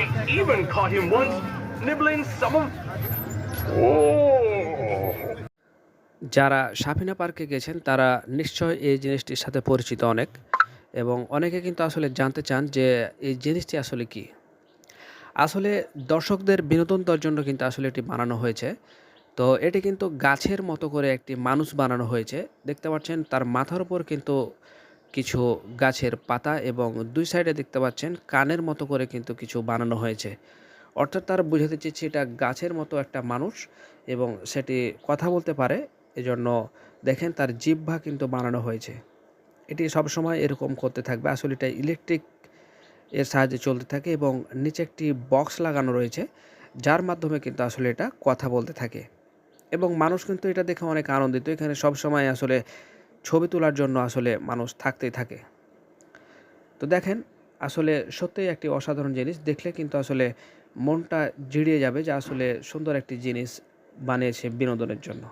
I even caught him once nibbling some of. Oh! যারা সাফিনা পার্কে গেছেন, তারা নিশ্চয় এই জিনিসটির সাথে পরিচিত অনেক এবং অনেকে কিন্তু আসলে জানতে চান যে এই জিনিসটি আসলে কি আসলে দর্শকদের বিনোদন দেওয়ার জন্য কিন্তু আসলে এটি বানানো হয়েছে তো এটি কিন্তু গাছের মতো করে একটি মানুষ বানানো হয়েছে দেখতে পাচ্ছেন, তার মাথার উপর কিন্তু কিছু গাছের পাতা এবং দুই সাইডে দেখতে পাচ্ছেন কানের মতো করে কিন্তু কিছু বানানো হয়েছে। অর্থাৎ তারা বুঝাতে চেয়েছে এটা গাছের মতো একটা মানুষ এবং সেটি কথা বলতে পারে, এজন্য দেখেন তার জিহ্বা কিন্তু বানানো হয়েছে। এটি সবসময় এরকম করতে থাকবে। আসলে এটা ইলেকট্রিকের সাহায্যে চলতে থাকে এবং নিচে একটি বক্স লাগানো রয়েছে, যার মাধ্যমে কিন্তু আসলে এটা কথা বলতে থাকে। এবং মানুষ কিন্তু এটা দেখে অনেক আনন্দিত। এখানে সব সময় আসলে ছবি তোলার জন্য আসলে মানুষ থাকতেই থাকে। তো দেখেন, আসলে সত্যিই একটি অসাধারণ জিনিস। দেখলে কিন্তু আসলে মনটা জিড়িয়ে যাবে যে আসলে সুন্দর একটি জিনিস বানিয়েছে বিনোদনের জন্য।